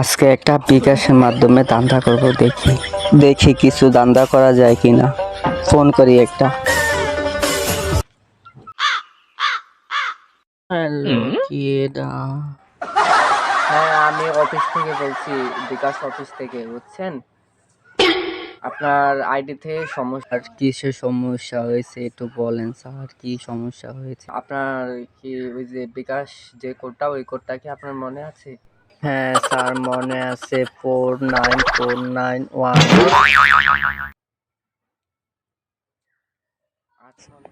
আজকে একটা বিকাশের মাধ্যমে দান্দা করব দেখি। দেখি কিছু দান্দা করা যায় কি না ফোন করি একটা। হ্যালো কি এটা? হ্যাঁ আমি অফিস থেকে বলছি বিকাশ অফিস থেকে বুঝছেন? আপনার আইডিতে সমস্যা আর কিসের সমস্যা হয়েছে একটু বলেন স্যার কি সমস্যা হয়েছে? আপনার কি ওই যে বিকাশ যে কোডটা ওই কোডটা কি আপনার মনে আছে? হ্যাঁ স্যার, মনে আছে, four nine four nine one.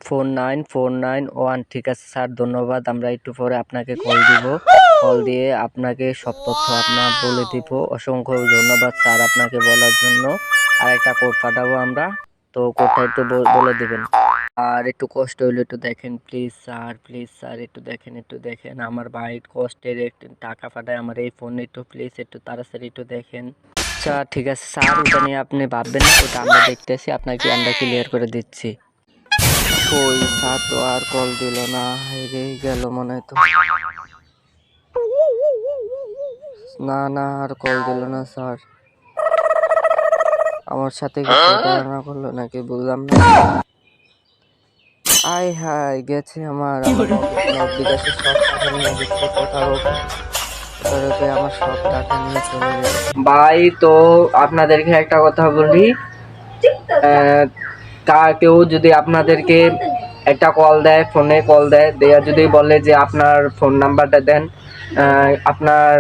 Four nine four nine one, ঠিক আছে, স্যার, ধন্যবাদ। আমরা একটু পরে আপনাকে কল দিব। কল দিয়ে আপনাকে সব তথ্য আপনার বলে দিব। অসংখ্য ধন্যবাদ, স্যার, আপনাকে বলার জন্য। আর একটা কোড পাঠাবো আমরা। তো কোডটা একটু বলে দিবেন। আর একটু কষ্ট হইলে একটু দেখেন প্লিজ স্যার প্লিজ স্যার একটু দেখেন একটু দেখেন। আমার ভাই কষ্টের একটু টাকা পাঠায় আমার এই ফোন একটু প্লিজ একটু তাড়াতাড়ি একটু দেখেন। আচ্ছা ঠিক আছে স্যার ওটা নিয়ে আপনি ভাববেন না ওটা আমরা দেখতেছি আপনাকে আমরা ক্লিয়ার করে দিচ্ছি। ওই স্যার তো আর কল দিল না হেরে গেল মনে হয় তো। না না আর কল দিল না স্যার আমার সাথে কিছু ধারণা করল নাকি বুঝলাম না। আয় হায়, গেছে আমার আমার ভাই, তো আপনাদেরকে একটা কথা বলি। তা কেউ যদি আপনাদেরকে একটা কল দেয় ফোনে কল দেয়, দেয়া যদি বলে যে আপনার ফোন নাম্বারটা দেন আপনার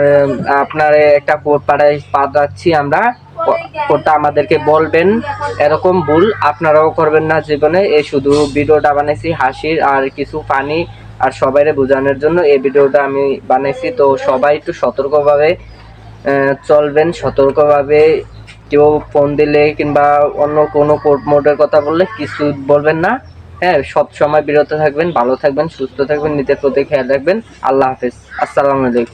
আপনার একটা কোড পাঠাই পাঠাচ্ছি আমরা। কোডটা আমাদেরকে বলবেন, এরকম ভুল আপনারাও করবেন না জীবনে। এই শুধু ভিডিওটা বানাইছি, হাসির আর কিছু পানি আর সবাইরে বোঝানোর জন্য এই ভিডিওটা আমি বানাইছি। তো সবাই একটু সতর্কভাবে চলবেন, সতর্কভাবে। কেউ ফোন দিলে কিংবা অন্য কোনো কোড মোডের কথা বললে কিছু বলবেন না। হ্যাঁ সব সময় বিরত থাকবেন, ভালো থাকবেন, সুস্থ থাকবেন, নিজের প্রতি খেয়াল রাখবেন। আল্লাহ হাফেজ। আসসালামু আলাইকুম।